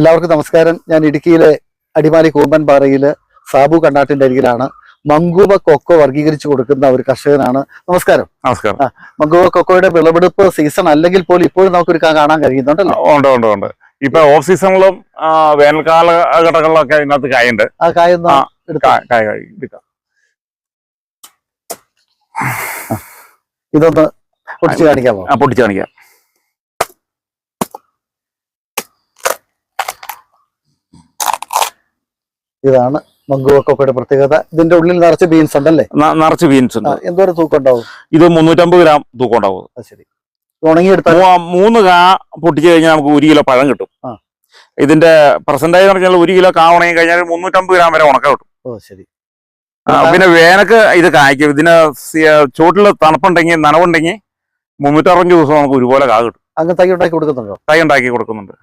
എല്ലാവർക്കും നമസ്കാരം. ഞാൻ ഇടുക്കിയിലെ അടിമാലി കൂമ്പൻ പാറയിൽ സാബു കണ്ണാട്ടിന്റെ അരികിലാണ് മങ്കൂവ കൊക്കോ വർഗീകരിച്ചു കൊടുക്കുന്ന ഒരു കർഷകനാണ്. നമസ്കാരം. നമസ്കാരം. മങ്കൂവ കൊക്കോയുടെ വിളവെടുപ്പ് സീസൺ അല്ലെങ്കിൽ പോലും ഇപ്പോഴും നമുക്കൊരു കാണാൻ കഴിയുന്നുണ്ടല്ലോ. ഉണ്ട് ഉണ്ട് ഉണ്ട്. ഇപ്പൊ ഓഫ് സീസണിലും ആ, വേനൽക്കാല ഘട്ടങ്ങളിലൊക്കെ ഇതിനകത്ത് കായുണ്ട്. ആ കായ എടുക്കാം. ഇതൊന്ന് പൊട്ടിച്ച് കാണിക്കാമോ? പൊട്ടിച്ച് കാണിക്കാം. ഇതാണ് മങ്കൂവ കൊക്കോയുടെ പ്രത്യേകത. ഇതിന്റെ ഉള്ളിൽ നിറച്ച് ബീൻസ് ഉണ്ടല്ലേ? നിറച്ച് ബീൻസ് ഉണ്ട്. എന്തോരം തൂക്കം ഉണ്ടാവും ഇത് മുന്നൂറ്റമ്പത് ഗ്രാം തൂക്കം ഉണ്ടാവും ശരി. ഉണങ്ങിയെടുത്താൽ മൂ- മൂന്ന് കാ പൊട്ടിച്ചു കഴിഞ്ഞാൽ നമുക്ക് ഒരു കിലോ പഴം കിട്ടും. ഇതിന്റെ പെർസെന്റേജ് എന്ന് പറഞ്ഞാൽ ഒരു കിലോ കാ ഉണങ്ങി കഴിഞ്ഞാൽ മുന്നൂറ്റമ്പത് ഗ്രാം വരെ ഉണക്ക കിട്ടും. ഓ ശരി. പിന്നെ വേനക്ക് ഇത് കായ്ക്കും. ഇതിന് ചൂട്ടിൽ തണുപ്പുണ്ടെങ്കിൽ നനവുണ്ടെങ്കിൽ മുന്നൂറ്ററുപത് ദിവസം നമുക്ക് ഒരുപോലെ കാ കിട്ടും. അങ്ങ് തൈ ഉണ്ടാക്കി കൊടുക്കുന്നുണ്ടോ? തൈ ഉണ്ടാക്കി കൊടുക്കുന്നുണ്ട്.